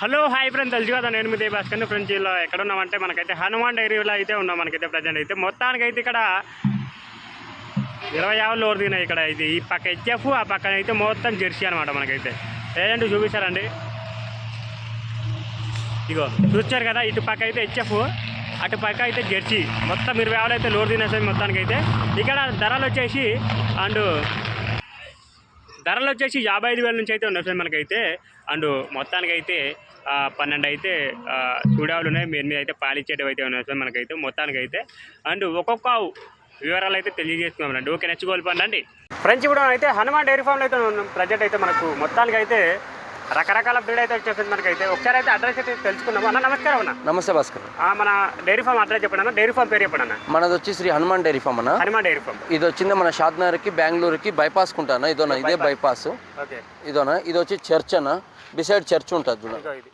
Hello hi friends. తెలుసు కదా నేను మీ దేవాస్కర్ ఫ్రెండ్స్. ఇలా ఎక్కడ ఉన్నామంటే మనకైతే హనుమాన్ డైరీలో అయితే ఉన్నాం మనకైతే ప్రజెంట్. అయితే మొత్తానికి అయితే ఇక్కడ ఇరవై యాభై లోర్ దిగినాయి ఇక్కడ. ఇది ఈ పక్క హెచ్ఎఫ్ ఆ పక్కన అయితే మొత్తం జెర్సీ అనమాట మనకైతే. ఏజెంట్ చూపిస్తారండి. ఇగో చూస్తారు కదా ఇటు పక్క అయితే హెచ్ఎఫ్ అటు పక్క అయితే జెర్సీ. మొత్తం ఇరవై యాభై అయితే లోడ్ తినేసాయి మొత్తానికి అయితే ఇక్కడ ధరలు వచ్చేసి అండ్ ధరలు వచ్చేసి యాభై ఐదు వేల నుంచి అయితే ఉన్నాయి సార్ మనకైతే. అండ్ మొత్తానికి అయితే పన్నెండు అయితే చూడాలు ఉన్నాయి. మీరు మీద అయితే పాలిచ్చేటివి అయితే ఉన్నాయి సార్ మనకైతే మొత్తానికి అయితే అండ్ ఒక్కొక్క వివరాలు అయితే తెలియజేస్తున్నామండి ఓకే నచ్చుకోవాలి అండి ఫ్రెండ్స్ ఇప్పుడు అయితే హనుమాన్ డైరీ ఫామ్లో అయితే ప్రజెంట్ అయితే మనకు మొత్తానికి అయితే రకరకాల బ్రీడ్ అయితే వచ్చేసింది మనకైతే. ఒకసారి అయితే అడ్రస్ అయితే తెలుసుకుందాం. అన్న నమస్కారం అన్న. నమస్తే భాస్కర్. ఆ, మన డైరీ ఫామ్ అడ్రస్ చెప్పండి అన్న. డైరీ ఫామ్ పేరు చెప్పండి అన్న. మనది వచ్చి శ్రీ హనుమాన్ డైరీ ఫామ్ అన్న. హనుమాన్ డైరీ ఫామ్ ఇది వచ్చింది మన షాద్నగర్కి బెంగళూరుకి బైపాస్ కుంటానా ఇదోనా ఇదే బైపాస్ ఓకే ఇదోనా ఇది వచ్చి చర్చ్ అన్న. బిసైడ్ చర్చ్ ఉంటుంది చూడ. ఇదిగో ఇది.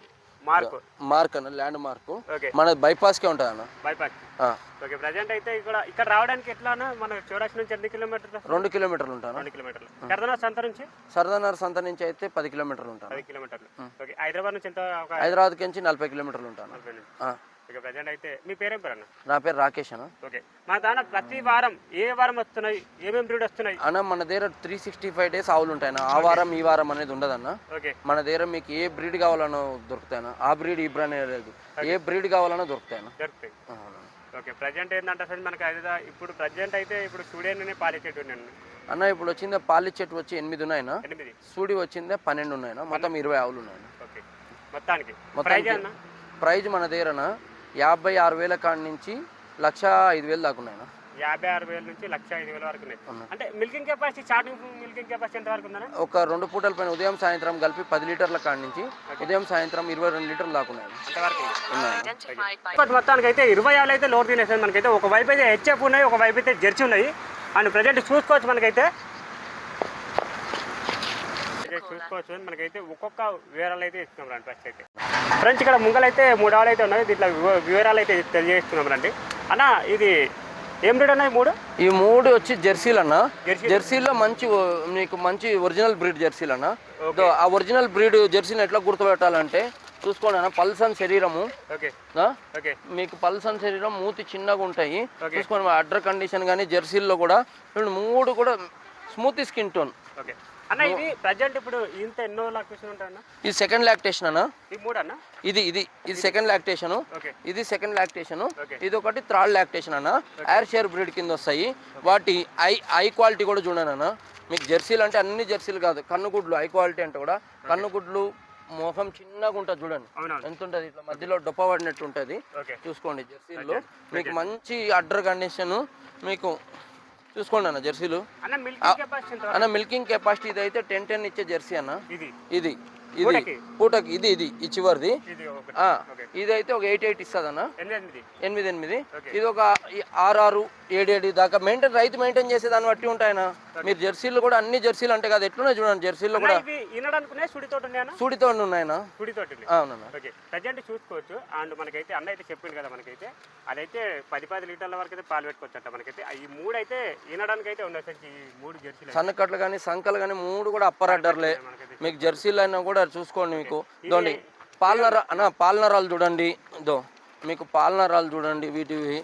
మార్క్. మార్క్ అన్న ల్యాండ్ మార్క్. మన బైపాస్కే ఉంటుంది అన్న బైపాస్ ఓకే ప్రజెంట్ అయితే ఇక్కడ ఇక్కడ రావడానికి ఎట్లా అన్న? మన చౌరాసి నుంచి ఎన్ని కిలోమీటర్లు? రెండు కిలోమీటర్లు ఉంటాను? రెండు కిలోమీటర్లు. కర్దనా సంత నుంచి? సరదానగర్ సంత నుంచి అయితే పది కిలోమీటర్లు ఉంటాను? పది కిలోమీటర్లు. ఓకే హైదరాబాద్ నుంచి ఎంత ఒక హైదరాబాద్కి నుంచి నలభై కిలోమీటర్లు ఉంటాను? ప్రజెంట్ అయితే. మీ పేరేం పేరు అన్న? నా పేరు రాకేష్ అన్న. ఓకే. మన దాని ప్రతి వారం ఏ వారం వస్తున్నాయి? ఏమేమి బ్రీడ్ వస్తున్నాయి? అన్న మన దగ్గర త్రీ సిక్స్టీ ఫైవ్ డేస్ ఆవులు ఉంటాయి అన్న. ఆ వారం ఈ వారం అనేది ఉండదన్న. ఓకే. మన దగ్గర మీకు ఏ బ్రీడ్ కావాలనో దొరుకుతాయన్న ఆ బ్రీడ్ ఈ బ్రీడ్ అనేది లేదు. ఏ బ్రీడ్ కావాలనో దొరుకుతాయన్న దొరుకుతాయి. ఓకే. ప్రజెంట్ ఏంటంటే అసలు మనకి అయితే ఇప్పుడు ప్రజెంట్ అయితే ఇప్పుడు పాలిచేటి ఉన్నాను అన్న. ఇప్పుడు వచ్చిందే పాలి చెట్టు వచ్చి ఎనిమిది ఉన్నాయన్న. సూడి వచ్చిందే పన్నెండు ఉన్నాయన్న. మొత్తం ఇరవై ఆవులు ఉన్నాయన్న. ఓకే. మొత్తానికి. అన్న? ప్రైజ్ మన దగ్గరన యాభై ఆరు వేల కాడి నుంచి లక్ష ఐదు వేలు దాకా ఉన్నాయన్న. యాభై ఆరు వేల నుంచి లక్ష ఐదు వేల వరకు ఉన్నాయి. అంటే milking capacity starting milking capacity ఎంత వరకు ఉందన్న? ఒక రెండు పూటల పైన ఉదయం సాయంత్రం కలిపి పది లీటర్ల కాడి నుంచి ఉదయం సాయంత్రం ఇరవై రెండు లీటర్లు దాకా ఇప్పటి మొత్తానికి అయితే ఇరవై ఆరు అయితే లోడ్ తినేసాయి మనకైతే. ఒక వైపు అయితే హెచ్ఎఫ్ ఉన్నాయి ఒక వైపు అయితే జెర్సీ ఉన్నాయి. అండ్ ప్రజెంట్ చూసుకోవచ్చు మనకైతే. చూసుకోవచ్చు మనకైతే ఒక్కొక్క వివరాలు అయితే ఇస్తున్నాం రండి ఫస్ట్ అయితే. ఫ్రెండ్స్ ఇక్కడ ముంగలైతే మూడు ఆవులు అయితే ఉన్నాయి. దీంట్లో వివ- వివరాలు అయితే తెలియజేస్తున్నాం రండి. అన్న ఇది ఏం రేట్ ఉన్నాయి మూడు? ఈ మూడు వచ్చి జెర్సీలు అన్న. జెర్సీ జెర్సీలో మంచి నీకు మంచి ఒరిజినల్ బ్రీడ్ జెర్సీలు అన్న. ఆ ఒరిజినల్ బ్రీడ్ జెర్సీని ఎట్లా గుర్తుపెట్టాలంటే చూసుకోండి అన్న పల్సన్ శరీరము. మీకు పల్సన్ శరీరం మూతి చిన్నగా ఉంటాయి. చూసుకోండి అడ్డర్ కండిషన్ కానీ జెర్సీల్లో కూడా. మూడు కూడా స్మూత్ స్కిన్ టోన్. ఓకే. అన్న ఇది ప్రజెంట్ ఇప్పుడు ఇంత ఎన్నో లొకేషన్ ఉంటాయన్న? ఇది సెకండ్ లాక్టేషన్ అన్న. ఈ మూడు అన్న ఇది ఇది ఇది. సెకండ్ లాక్టేషన్ ఇది సెకండ్ లాక్టేషన్. ఇది ఒకటి థర్డ్ లాక్టేషన్ అన్న. ఎయిర్ షేర్ బ్రీడ్ కింద వస్తాయి. వాటి ఐ ఐ క్వాలిటీ కూడా చూడండి అన్న. మీకు జెర్సీలు అంటే అన్ని జెర్సీలు కాదు. కన్నుగుడ్లు ఐ క్వాలిటీ అంటే కూడా కన్నుగుడ్లు మొహం చిన్నగా ఉంటుంది చూడండి. ఎంత ఉంటుంది? ఇట్లా మధ్యలో డొప్ప పడినట్టు ఉంటుంది. చూసుకోండి జెర్సీల్లో మీకు మంచి అడ్డర్ కండిషన్ మీకు చూసుకోండి అన్న జెర్సీలు. అన్న మిల్కింగ్ కెపాసిటీ ఇది అయితే టెన్ టెన్ ఇచ్చే జెర్సీ అన్న. ఇది? ఇది పూటకి? ఇది ఇది ఈ చివరిది. ఇదైతే ఒక ఎయిట్ ఎయిట్ ఇస్తుంది అన్న. ఎనిమిది ఎనిమిది. ఇది ఒక ఆరు ఆరు ఏడు ఏడు దాకా. మెయింటైన్ రైతు మెయింటైన్ చేసే దాన్ని బట్టి ఉంటాయన మీరు జెర్సీలు కూడా అన్ని జెర్సీలు అంటే కదా ఎట్లున్నాయి చూడండి జెర్సీలు కూడా ఇవి వినడానుకునే సుడితోటి ఉన్నాయన్న. సూడితో ఉన్నాయన సుడితోటి అవునన్న. ఓకే. ప్రజెంట్ చూసుకోవచ్చు. అండ్ మనకైతే అన్న అయితే చెప్పింది కదా మనకైతే. అదైతే పది పది లీటర్ల వరకు అయితే పాలు పెట్టుకోవచ్చు అంట మనకైతే ఈ మూడు అయితే వినడానికి అయితే ఉన్నాయి ఈ మూడు జెర్సీలు సన్నకట్లు కానీ సంకలు కానీ మూడు కూడా అప్పర్ అడ్డర్లే. మీకు జెర్సీలు అయినా కూడా చూసుకోండి మీకు. ఇదోండి. పాలనర అన్న పాలనరాలు చూడండి. దో మీకు పాలనరాలు చూడండి. వీటివి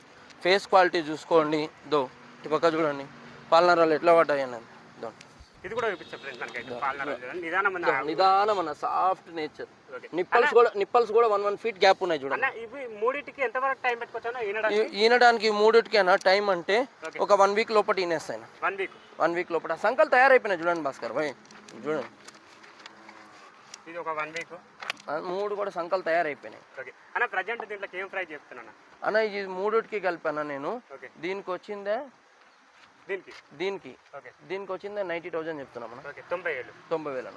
ఫేస్ క్వాలిటీ చూసుకోండి. దో ఇటు పక్క చూడండి. పాలనరాలు ఎట్లా పడ్డాయి అన్నది. దో ఇది కూడా చూపించా ఫ్రెండ్స్ మనకైతే పాలన నిదానం అన్న సాఫ్ట్ నేచర్ నిప్పల్స్ కూడా నిప్పల్స్ కూడా వన్ వన్ ఫీట్ గ్యాప్ ఉన్నాయి చూడండి. అన్న ఇవి మూడింటికి ఎంతవరకు టైం పెట్టుకోవచ్చు అన్న ఈనడానికి? ఈ మూడిటికైనా? టైం అంటే ఒక వన్ వీక్ లోపల ఈనేస్తాయి వన్ వీక్ వన్ వీక్ లోపల. సంకల్ తయారైపోయినాయి చూడండి భాస్కర్ భాయ్. చూడండి ఇది ఒక వన్ వీక్ మూడు కూడా సంకల్ తయారైపోయినాయి. అన్న ప్రజెంట్ దీంట్లోకి ఏం ప్రైస్ చెప్తున్నా అన్న? ఈ మూడిటికి కలిపాను నేను? దీనికి వచ్చిందే దీనికి? దీనికి. ఓకే. దీనికి వచ్చిందే నైంటీ థౌజండ్ చెప్తున్నాం అన్న ఓకే తొంభై ఏళ్ళు తొంభై వేలు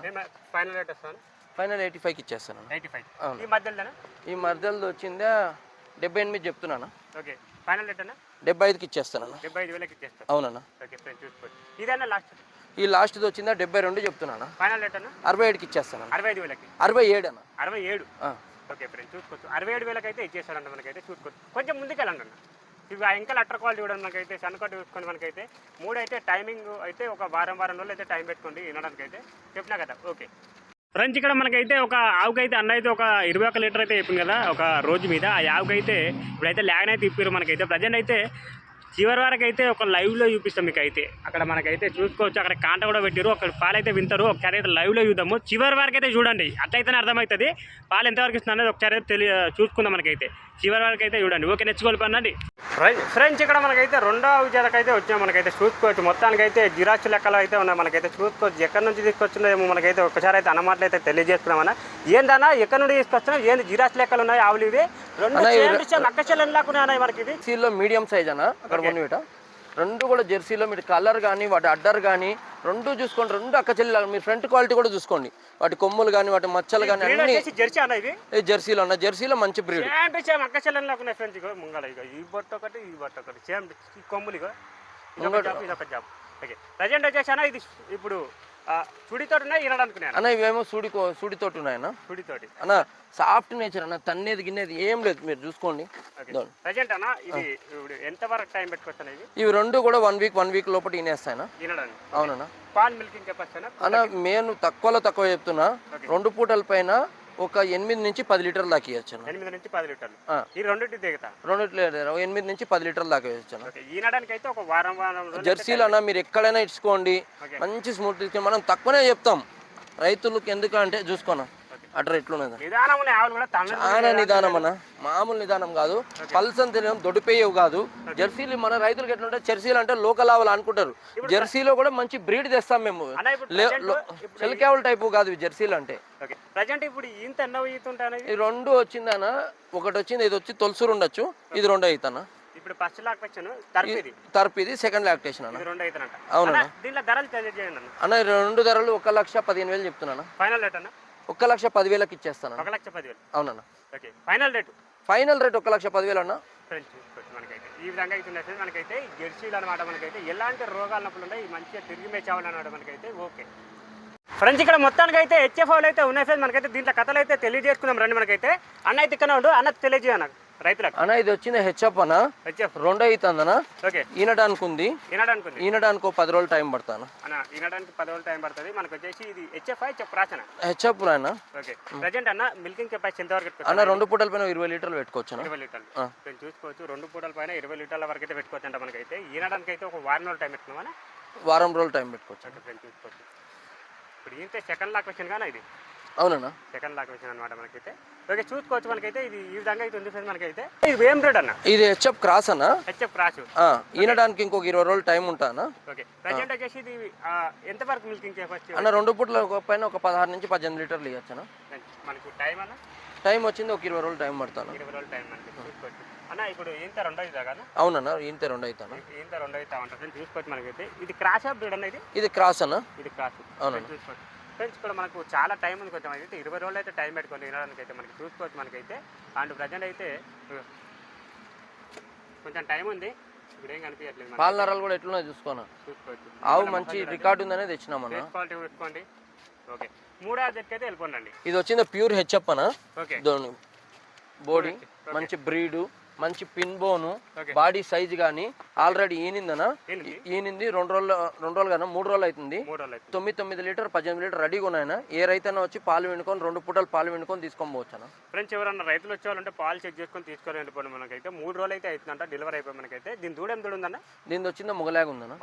ఫైనల్ రేట్ వస్తాను. ఫైనల్ ఎయిటీ ఫైవ్కి ఇచ్చేస్తాను. Eighty five. ఈ మధ్యలోనా? ఈ మర్దలది వచ్చిందే? డెబ్బై ఎనిమిది చెప్తున్నాను? ఓకే. ఫైనల్ రేట్ అన్న? డెబ్బై ఐదుకి ఇచ్చేస్తాను డెబ్బై ఐదు వేలకి ఇచ్చేస్తాను. అవునన్న. ఓకే ఫ్రెండ్ చూసుకోండి. ఇదన్నా లాస్ట్ ఈ లాస్ట్ది వచ్చిందే? డెబ్బై రెండు చెప్తున్నాను? ఫైనల్ రేట్ అన్న? అరవై ఏడుకి ఇచ్చేస్తాను. అరవై ఐదు వేలకి. అరవై ఏడు అన్న. అరవై ఏడు. ఓకే ఫ్రెండ్ చూసుకోవచ్చు. అరవై ఏడు వేలకి అయితే ఇచ్చేస్తాడంట మనకైతే చూసుకోవచ్చు. కొంచెం ముందుకు వెళ్ళండి అన్న. ఇవి ఇంకా లెటర్ క్వాలిటీ కూడా మనకైతే సన్కట్ చూసుకోండి మనకైతే మూడు అయితే టైమింగ్ అయితే ఒక వారం వారం రోజులు అయితే టైం పెట్టుకోండి వినడానికి అయితే చెప్పినా కదా? ఓకే. ఫ్రెండ్స్ ఇక్కడ మనకైతే ఒక ఆవుకైతే అన్న అయితే ఒక ఇరవై ఒక లీటర్ అయితే చెప్పింది కదా ఒక రోజు మీద ఆ ఆవుకైతే ఇప్పుడైతే ల్యాగన్ అయితే ఇప్పారు మనకైతే. ప్రజెంట్ అయితే చివరి వరకు అయితే ఒక లైవ్లో చూపిస్తాం మీకు అయితే అక్కడ మనకైతే చూసుకోవచ్చు అక్కడ కాంట కూడా పెట్టారు అక్కడ పాలు అయితే వింటారు ఒకసారి అయితే లైవ్లో చూద్దాము. చివరి వరకు అయితే చూడండి అట్లయితేనే అర్థమవుతుంది. పాలు ఎంతవరకు ఇస్తుంది అనేది ఒకసారి అయితే తెలియ చూసుకుందాం మనకైతే. చివరి వరకు అయితే చూడండి. ఓకే నెచ్చుకోవాలి పనండి ఫ్రెండ్స్ ఇక్కడ మనకైతే రెండో విజయాలకు అయితే వచ్చాం. మనకైతే చూసుకోవచ్చు మొత్తానికి అయితే జిరాక్స్ లెక్కలు అయితే ఉన్నాయి. మనకైతే చూసుకోవచ్చు ఎక్కడి నుంచి తీసుకొచ్చినాయేమో మనకైతే ఒకసారి అయితే అన్నమాటలు అయితే తెలియజేస్తున్నామన్నా ఏందన్నా ఎక్కడి నుండి తీసుకొచ్చినా ఏంది జిరాక్స్ లెక్కలు ఉన్నాయి? ఆవులు ఇవి. రెండు అక్క చెల్లెల్లాగా ఉన్నాయి మనకి జెర్సీలో మీడియం సైజ్ అన్న. అక్కడ రెండు కూడా జెర్సీలో మీరు కలర్ కానీ వాటి అడ్డర్ కానీ రెండు చూసుకోండి. రెండు అక్క చెల్లి మీరు ఫ్రంట్ క్వాలిటీ కూడా చూసుకోండి. వాటి కొమ్ములు కానీ వాటి మచ్చలు కానీ అన్ని జెర్సీ అన్న ఈ జెర్సీలో ఉన్న జెర్సీలో మంచి బ్రీడ్ అక్క ఫ్రెండ్స్. ముంగల ఈ బొట్టు ఒకటి ఈ బొట్టు ఒకటి. సేమ్ కొమ్ములు ప్రజెంట్ ఇది ఇప్పుడు ఉన్నాయి అన్న ఇవేమో సూడి సూడితోటి. ఉన్నాయన్న అన్న సాఫ్ట్ నేచర్ అన్న తన్నేది గిన్నెది ఏం లేదు మీరు చూసుకోండి. ఇదిగోండి. ప్రజెంట్ అన్న ఇది ఇప్పుడు ఎంత వరకు టైం పెట్టుకోవచ్చు ఇది? ఇవి రెండు కూడా వన్ వీక్ వన్ వీక్ లోపల ఇనేస్తాయన అవునన్నా. పాన్ మిల్కింగ్ కెపాసిటీ అన్న? నేను తక్కువలో తక్కువ చెప్తున్నా. రెండు పూటల పైన ఒక ఎనిమిది నుంచి పది లీటర్ల దాకా ఇవ్వచ్చు ఎనిమిది నుంచి పది లీటర్లు. ఆ. ఈ రెండింటి దిగుతా? రెండు లీటర్ ఎనిమిది నుంచి పది లీటర్ల దాకా ఇవ్వచ్చు అన్న. ఓకే. ఈనడానికి అయితే ఒక వారం జెర్సీలు అన్న మీరు ఎక్కడైనా ఇచ్చుకోండి. మంచి స్మూత్ తీసుకొని మనం తక్కువనే చెప్తాం. రైతులకు ఎందుకంటే చూసుకోనా అట్లా ఎట్లున్నది? చాలా నిదానం అన్న. మామూలు నిదానం కాదు. పల్సన్ తెలియడం దొడిపోయేవి కాదు. జెర్సీలు మన రైతులకు ఎట్లుంటే జెర్సీలు అంటే లోకల్ ఆవులు అనుకుంటారు. జెర్సీలో కూడా మంచి బ్రీడ్ తెస్తాం మేము. అన్న ఇప్పుడు లే- present లో- ఇప్పుడు సెల్కావుల టైపు కాదు జెర్సీలు అంటే. ప్రజెంట్ ఇప్పుడు ఇంత ఈ రెండు వచ్చిందన్న ఒకటి వచ్చింది ఇది వచ్చి తొలసూరు ఉండొచ్చు. ఇది రెండో అవుతాన ఇప్పుడు ఫస్ట్ లాక్ వచ్చాను తరపిది తర్పు ఇది సెకండ్ లాక్టేషన్ అన్న. రెండు అవుతానంట అవునన్నా. అన్న, దీంట్లో ధరలు అన్న. రెండు ధరలు ఒక లక్ష పదిహేను వేలు చెప్తున్నాను ఫైనల్ రేట్ అన్న. ఒక లక్ష పదివేలకు ఇచ్చేస్తాను ఒక లక్ష పదివేలు. అవునన్న. Okay final rate? Final rate ఒక లక్ష పదివేలు అన్న ఫ్రెండ్స్ మనకైతే ఈ విధంగా అయితే మనకైతే జెర్సీలు అనమాట మనకైతే ఎలాంటి రోగాలు నొప్పులు ఉన్నాయి మంచిగా తిరిగి మేచ్ అవ్వాలన్నమాట మనకైతే ఓకే. ఫ్రెండ్స్ ఇక్కడ మొత్తానికి అయితే హెచ్ఎఫ్ అయితే ఉన్నాయి. ఫ్రెండ్స్ మనకైతే దీంట్లో కథలు అయితే తెలియజేసుకుందాం. రండి మనకైతే. అన్న అయితే ఇక్కడ ఉండు అన్న తెలియజేయ నాకు రైతులకు. అన్న ఇది వచ్చింది హెచ్ఎప్ అన్న. హెచ్ఎఫ్. రెండో అవుతుందన్న ఓకే. ఈనడానికి ఉంది. ఈనడానికి ఒక పది రోజులు టైం పడతాను అన్న. వినడానికి పది రోజులు టైం పడుతుంది. మనకు వచ్చేసి ఇది హెచ్ఎఫ్ హెచ్ఎఫ్ రాచన హెచ్ఎప్ అన్న. ఓకే. ప్రజెంట్ అన్న మిల్కింగ్ కెపాసిటీ ఎంతవరకు పెట్టుకోవచ్చు? అన్న రెండు పూటల పైన ఇరవై లీటర్లు పెట్టుకోవచ్చు ఇరవై లీటర్లు. నేను చూసుకోవచ్చు రెండు పూటల పైన ఇరవై లీటర్ల వరకు అయితే పెట్టుకోవచ్చు అంట మనకైతే. ఈనడానికి అయితే ఒక వారం రోజులు టైం పెట్టుకున్నామా వారం రోజులు టైం పెట్టుకోవచ్చు ఫ్రెండ్ చూసుకోవచ్చు. ఇప్పుడు ఇంతే సెకండ్ లాక్ వచ్చింది కానీ ఇది? అవునన్నా. సెకండ్ లాక్ వచ్చింది అనమాట మనకైతే. ఓకే చూసుకోవచ్చు మనకైతే. ఇది ఈ విధంగా అయితే ఉంది ఫ్రెండ్ మనకైతే. ఇది ఏం బ్రెడ్ అన్న. ఇది హెచ్ఎప్ క్రాస్ అన్న? హెచ్ఎఫ్ క్రాష్ ఆ, ఈనడానికి ఇంకొక ఇరవై రోజులు టైం ఉంటానా? ఓకే ప్రజెంట్ వచ్చేసి ఇది ఆ, ఎంతవరకు మిల్కింగ్ కెపాసిటీ అన్న రెండు పూటల పైన ఒక పదహారు నుంచి పద్దెనిమిది లీటర్లు ఇవ్వచ్చు అన్న మనకు టైం అన్న. టైం వచ్చింది ఒక ఇరవై రోజులు టైం పడతాను ఇరవై రోజులు టైం అన్న ఇప్పుడు ఇంత రెండో ఇదా కదా అవునన్న ఇంతే రెండు అవుతాను? ఇంత రెండో అయితే ఉంటుంది చూసుకోవచ్చు మనకైతే. ఇది క్రాష్ ఆఫ్ బ్రీడ్ అన్న ఇది? ఇది క్రాస్ అన్న? ఇది క్రాస్. అవునండి. చూసుకోవచ్చు. ఫ్రెండ్స్ ఇక్కడ మనకు చాలా టైం ఉంది కొంచెం. అయితే ఇరవై రోజులు అయితే టైం పెట్టుకొని వినడానికి అయితే మనకి చూసుకోవచ్చు మనకైతే. అండ్ ప్రజెంట్ అయితే కొంచెం టైం ఉంది. ఇప్పుడు ఏం కనిపించట్లేదు మనకి. పాల నరాలు కూడా ఎట్లున్నాయి చూసుకోనా? చూసుకోవచ్చు. ఆవు మంచి రికార్డు ఉందనే తెచ్చినామన్న ఫేస్ క్వాలిటీ చూసుకోండి ఓకే మూడో జట్కి అయితే వెళ్ళిపోండి. ఇది వచ్చింది ప్యూర్ హెచ్ఎప్ అన్న ఓకే బాడీ మంచి బ్రీడు మంచి పిన్ బోను. బాడీ సైజ్ కానీ ఆల్రెడీ ఈనిందనా? ఈనింది. రెండు రోజులు రెండు రోజులు కన్నా మూడు రోజులు అవుతుంది అయితే తొమ్మిది తొమ్మిది లీటర్ పద్దెనిమిది లీటర్ రెడీగా ఉన్నాయన ఏ రైతైనా వచ్చి పాలు వినుకొని రెండు పూటలు పాలు వినుకొని తీసుకొని పోవచ్చునా? ఫ్రెండ్స్ ఎవరన్నా రైతులు వచ్చేవాళ్ళంటే పాలు చెక్ చేసుకొని తీసుకొని వెళ్ళిపోండి మనకైతే. మూడు రోజులు అయితే అవుతుందంట డెలివరీ అయిపోయి మనకైతే. దీని దూడ దూడ ఉందన్న? దీని వచ్చింది? మొగలాగా ఉందన్న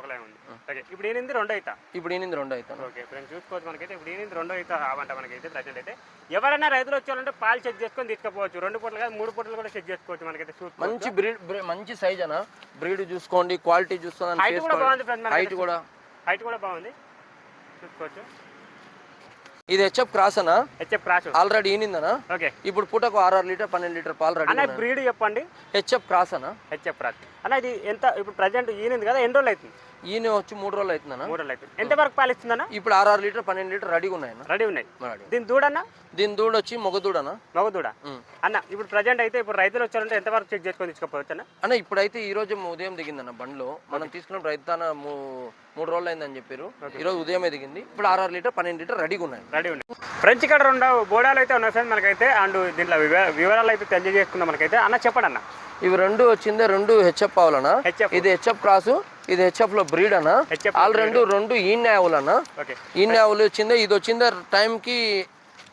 ఓకే ఇప్పుడు ఏనింది రెండు అవుతా ఇప్పుడు ఈనింది రెండు అవుతాను ఓకే ఫ్రెండ్స్ చూసుకోవచ్చు మనకైతే. ఇప్పుడు ఏంటి రెండో అయితే అవంట మనకైతే ప్రజెంట్ అయితే ఎవరైనా రైతులు వచ్చారంటే పాలు చెక్ చేసుకొని తీసుకుపోవచ్చు. రెండు పూటలు కాదు మూడు పూటలు కూడా చెక్ చేసుకోవచ్చు మనకైతే. మంచి బ్రీడ్ మంచి సైజ్ అన్న. బ్రీడ్ చూసుకోండి క్వాలిటీ చూసుకోండి హైట్ కూడా బాగుంది ఫ్రెండ్ హైట్ కూడా. హైట్ కూడా బాగుంది. చూసుకోవచ్చు. ఇది హెచ్ఎఫ్ క్రాస్ అన్న. హెచ్ఎఫ్ క్రాష్ ఆల్రెడీ ఈనిందనా ఓకే ఇప్పుడు పూటకు ఆరు ఆరు లీటర్ పన్నెండు లీటర్ పాలు రెడీ అన్న బ్రీడ్ చెప్పండి. హెచ్ఎఫ్ క్రాస్ అన్న. హెచ్ఎఫ్ క్రాష్ అన్న ఇది ఎంత ఇప్పుడు ప్రజెంట్ ఈనింది కదా ఎన్ని రోజులు అవుతుంది? ఈయన వచ్చి మూడు రోజులు అవుతుందన్న. మూడు రోజులు అవుతుంది. ఎంత వరకు పాలు ఇస్తుందన్న ఇప్పుడు ఆరు ఆరు లీటర్ పన్నెండు లీటర్ రెడీగా ఉన్నాయన్న. రెడీ ఉన్నాయి. దీని దూడన్న? దీని దూడ వచ్చి మొగ దూడనా మగ దూడ. అన్న ఇప్పుడు ప్రజెంట్ అయితే ఇప్పుడు రైతులు వచ్చారంటే ఎంత వరకు చెక్ చేసుకొని తీసుకుపోవచ్చు అన్న అన్న ఇప్పుడైతే ఈ రోజు ఉదయం దిగిందన్న బండ్లో. మనం తీసుకున్న రైతాన మూడు రోజులు అయిందని చెప్పారు. ఈ రోజు ఉదయమే దిగింది. ఇప్పుడు ఆరు ఆరు లీటర్ పన్నెండు లీటర్ రెడీగా ఉన్నాయి. రెడీ ఉన్నాయి. ఫ్రెంచ్ ఇక్కడ రెండు బోడాలు అయితే ఉన్నాయి ఫ్రెండ్ మనకైతే. అండ్ దీంట్లో వివ- వివరాలు అయితే తెలియజేసుకుందాం మనకైతే. అన్న చెప్పండి అన్న ఇవి రెండు వచ్చిందే రెండు హెచ్ఎఫ్ హెచ్ఎఫ్. ఇది హెచ్ఎఫ్ క్రాసు. ఇది హెచ్ఎఫ్లో బ్రీడ్ అన్న. ఆల్ రెండు రెండు ఈన్ ఆవులన్నా ఓకే. ఈన్ ఆవులు వచ్చిందే ఇది వచ్చిందే టైంకి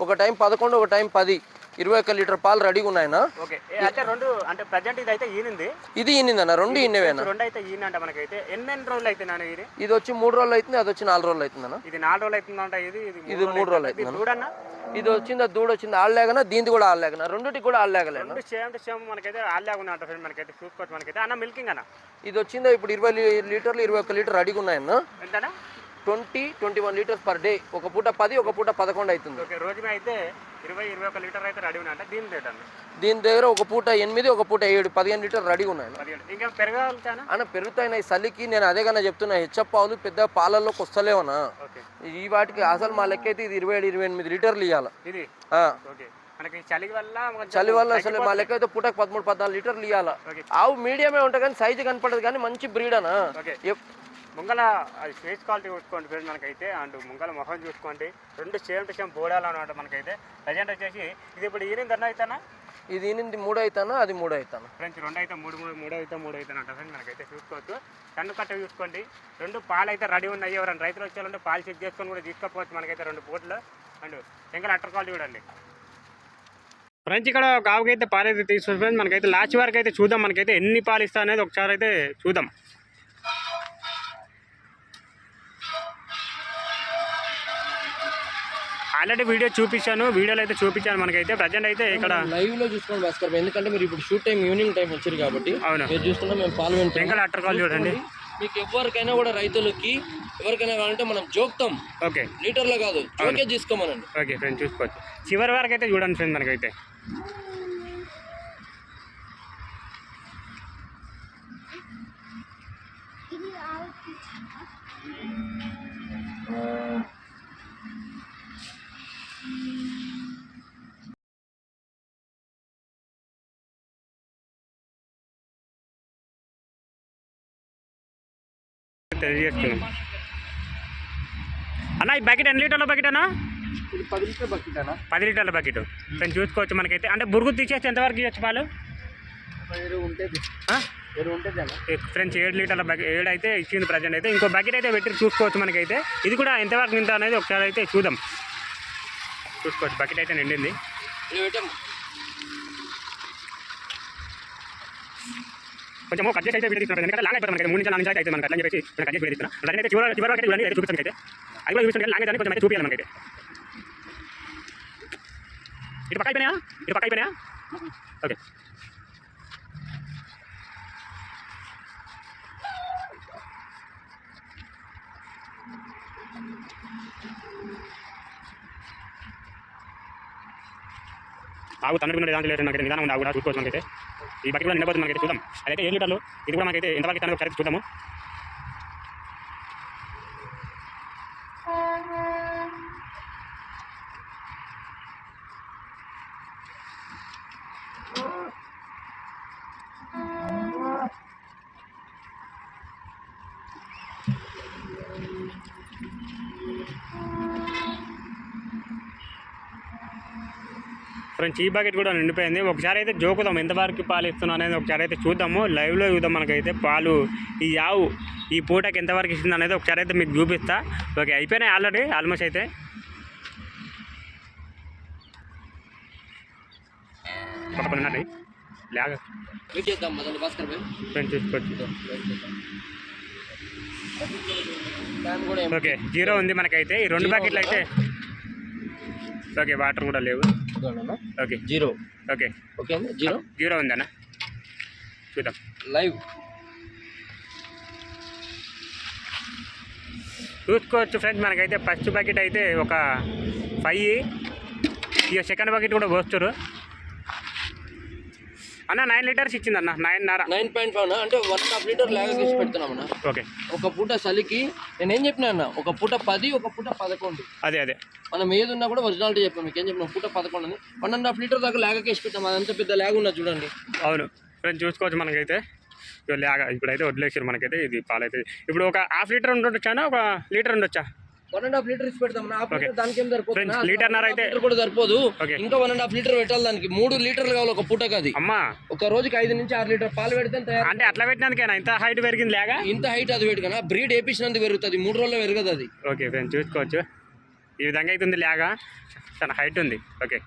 ఒక టైం పదకొండు ఒక టైం పది. ఇరవై ఒక్క లీటర్ పాలు రెడీగా ఉన్నాయన్నా ఓకే. అంటే రెండు అంటే ప్రజెంట్ ఇది అయితే ఈనింది. ఇది ఈనిందన్న రెండు ఈనివేనా రెండు అయితే ఈనంట మనకైతే. ఎన్ని ఎన్ని రోజులు అయితే నాన్న ఇది? ఇది వచ్చి మూడు రోజులు అవుతుంది అది వచ్చి నాలుగు రోజులు అవుతుందన్న ఇది నాలుగు రోజులు అవుతుందంట ఇది ఇది ఇది మూడు రోజులు ఇది అవుతుంది చూడన్నా ఇది వచ్చింది దూడ వచ్చింది ఆడలేగనా దీనిది కూడా ఆడలేగనా రెండుటికి కూడా రెండు సేమ్ టు సేమ్ మనకైతే ఆల్లాగా ఉన్నట్టు ఫ్రెండ్ మనకైతే చూసుకోవచ్చు మనకైతే. అన్న మిల్కింగ్ అన్న? ఇది వచ్చిందో ఇప్పుడు ఇరవై లీటర్లు ఇరవై ఒక్క లీటర్ రెడీగా ఉన్నాయన్న twenty twenty one litres per day. ఒక పూట పది ఒక పూట పదకొండు అవుతుంది. ఓకే రోజు మీద అయితే ఇరవై ఇరవై ఒక లీటర్ అయితే రెడీ ఉన్నట్ట దీని రేట్ అన్న దీని దగ్గర ఒక పూట ఎనిమిది ఒక పూట ఏడు పదిహేను లీటర్ రెడీగా ఉన్నాయి. ఇంకా అన్న పెరుగుతాయి చలికి నేను అదే కన్నా చెప్తున్నా. హెచ్చప్ పెద్ద పాలల్లోకి వస్తలేవనా ఈ వాటికి అసలు మా లెక్క అయితే ఇది ఇరవై ఏడు ఇరవై ఎనిమిది లీటర్లు ఇవ్వాలి చలి వల్ల అసలు మా లెక్క అయితే పూటకు పదమూడు పద్నాలుగు లీటర్లు ఇవ్వాలి. ఆవు మీడియమే ఉంటుంది కానీ సైజు కనపడదు కానీ మంచి బ్రీడ్ అనా ముంగల అది ఫేస్ క్వాలిటీ చూసుకోండి ఫ్రెండ్ మనకైతే అండ్ ముంగల మొహం చూసుకోండి. రెండు సేమ్ టు సేమ్ బోడాలు అనమాట మనకైతే. ప్రజెంట్ వచ్చేసి ఇది ఇప్పుడు ఈయన అన్న అయితేనా? ఇది ఈనింది మూడు అవుతానా అది మూడు అవుతానా ఫ్రెండ్స్ రెండు అయితే మూడు మూడు మూడు అయితే మూడు అయితే అంట ఫ్రెండ్ మనకైతే చూసుకోవచ్చు. కన్ను కట్ట చూసుకోండి. రెండు పాలు అయితే రెడీ ఉన్నాయి. ఎవరైనా రైతులు వచ్చేవాళ్ళంటే పాలు చెక్ చేసుకొని కూడా తీసుకోవచ్చు మనకైతే రెండు పూటలు అండ్ ఇంకా అట్టర్ క్వాలిటీ చూడండి. ఫ్రెండ్స్ ఇక్కడ అయితే పాలు అయితే ఫ్రెండ్స్ మనకైతే లాస్ట్ వరకు అయితే చూద్దాం. మనకైతే ఎన్ని పాలు ఇస్తా అనేది ఒకసారి అయితే చూద్దాం. ఆల్రెడీ వీడియో చూపించాను వీడియోలో అయితే చూపించాను మనకైతే. ప్రజెంట్ అయితే ఇక్కడ లైవ్లో చూసుకోండి భాస్కర్. ఎందుకంటే మీరు ఇప్పుడు షూట్ టైం ఈవినింగ్ టైం వచ్చారు కాబట్టి అవును. మీరు చూసుకున్నా మేము పాలు వింటాం వెంకల అట్టర్ క్వాలిటీ చూడండి. మీకు ఎవరికైనా కూడా రైతులకి ఎవరికైనా కావాలంటే మనం జోక్తాం ఓకే. లీటర్లో కాదు. జోకే తీసుకోమనండి. ఓకే ఫ్రెండ్ చూసుకోవచ్చు. చివరి వరకు అయితే చూడండి ఫ్రెండ్ మనకైతే. తెలియజేస్తున్నాం అన్న ఈ బకెట్ ఎన్ని లీటర్ల బకెట్ అన్నా? పది లీటర్ బకెట్ అన్న. పది లీటర్ల బకెట్ ఫ్రెండ్ చూసుకోవచ్చు మనకైతే. అంటే బురుగు తీసేస్తే ఎంతవరకు ఇవ్వచ్చు పాలు? అన్న. ఫ్రెండ్స్ ఏడు లీటర్ల బకెట్ ఏడు అయితే ఇచ్చింది ప్రజెంట్ అయితే. ఇంకో బకెట్ అయితే పెట్టి చూసుకోవచ్చు మనకైతే. ఇది కూడా ఎంతవరకు నింత అనేది ఒకసారి అయితే చూద్దాం. చూసుకోవచ్చు బకెట్ అయితే నిండింది ఇది పెట్టాము కొంచెం కట్ చేసి అయితే వీడియో తీసుకున్నాను ఎందుకంటే లాంగ్ అయిపోతుంది మనకి మూడు నుంచి నాలుగు నిమిషాలు అయితే మనకి అట్లా చెప్పేసి కట్ చేసి వీడియో తీసుకున్నాను అయితే చివరి చివరి వరకు అయితే చూపిస్తాను అయితే అది కూడా చూపిస్తాను లాంగ్ అయితే కొంచెం అయితే చూపించాలి మనకైతే. ఇటు పక్క అయిపోయినాయా? ఇటు పక్క అయిపోయినాయా? ఓకే. ఆగు తండ్రి మీద దాంట్లో లేదు మనకి నిదానం ఉంది ఆగు కూడా చూసుకోవచ్చు మనకైతే. ఈ బకెట్ కూడా నిండబోతుంది మనకైతే చూద్దాం. అదైతే ఏడు లీటర్లు. ఇది కూడా మనకైతే ఎంత బకెట్ అనేది ఒకసారి చూద్దాము. ఫ్రెండ్స్ ఈ బకెట్ కూడా నిండిపోయింది. ఒకసారి అయితే జోకుదాం ఎంతవరకు పాలు ఇస్తున్నాం అనేది ఒకసారి అయితే చూద్దాము. లైవ్లో చూద్దాం మనకైతే పాలు ఈ ఆవు ఈ పూటకి ఎంతవరకు ఇస్తుంది అనేది ఒకసారి అయితే మీకు చూపిస్తా. ఓకే అయిపోయినాయి ఆల్రెడీ ఆల్మోస్ట్ అయితే. లేక ఫ్రెండ్స్ చూసుకోవచ్చు. ఓకే జీరో ఉంది మనకైతే. ఈ రెండు బకెట్లు అయితే ఓకే వాటర్ కూడా లేవు. ఓకే జీరో ఓకే ఓకే అండి జీరో జీరో ఉందన్న. చూద్దాం. లైవ్ చూసుకోవచ్చు ఫ్రెండ్స్ మనకైతే ఫస్ట్ బకెట్ అయితే ఒక ఫైవ్ ఇక సెకండ్ బకెట్ కూడా పోస్తారు అన్న నైన్ లీటర్స్ ఇచ్చింది అన్న నైన్ నర నైన్ పాయింట్ ఫైవ్ అంటే వన్ అండ్ హాఫ్ లీటర్ లాగా తీసి పెడుతున్నామన్నా ఓకే. ఒక పూట చలికి నేను ఏం చెప్పినా అన్న ఒక పూట పది ఒక పూట పదకొండు. అదే అదే. మనం ఏది ఉన్నా కూడా ఒరిజినాలిటీ చెప్పాం మీకు ఏం చెప్పిన పూట పదకొండు అని. వన్ అండ్ హాఫ్ లీటర్ దాకా లాగా కేసి పెట్టాం అదంతా పెద్ద లాగ్ ఉన్నది చూడండి. అవును. ఫ్రెండ్స్ చూసుకోవచ్చు మనకైతే. లేక ఇప్పుడైతే వదిలేసారు మనకైతే ఇది పాలైతే. ఇప్పుడు ఒక హాఫ్ లీటర్ ఉండొచ్చానా ఒక లీటర్ ఉండొచ్చా? వన్ అండ్ హాఫ్ లీటర్ ఇచ్చి పెడతాం. లీటర్ దానికి ఏం సరిపోతుంది? లీటర్న్నర అయితే- లీటర్ కూడా సరిపోదు. ఇంకా వన్ అండ్ హాఫ్ లీటర్ పెట్టాలి దానికి. మూడు లీటర్లు కావాలి ఒక పూటకి అది. అమ్మా. ఒక రోజుకి ఐదు నుంచి ఆరు లీటర్ పాలు పెడితే అంటే అట్లా పెట్టినందుకేనా? ఇంత హైట్ పెరిగింది లేక? ఇంత హైట్ అది పెట్టుకున్నా బ్రీడ్ వేపించినందుకు పెరుగుతుంది. మూడు రోజుల్లో పెరగదు అది. ఓకే ఫ్రెండ్స్ చూసుకోవచ్చు. ఈ విధంగా అయితే ఉంది లేక? చాలా హైట్ ఉంది. ఓకే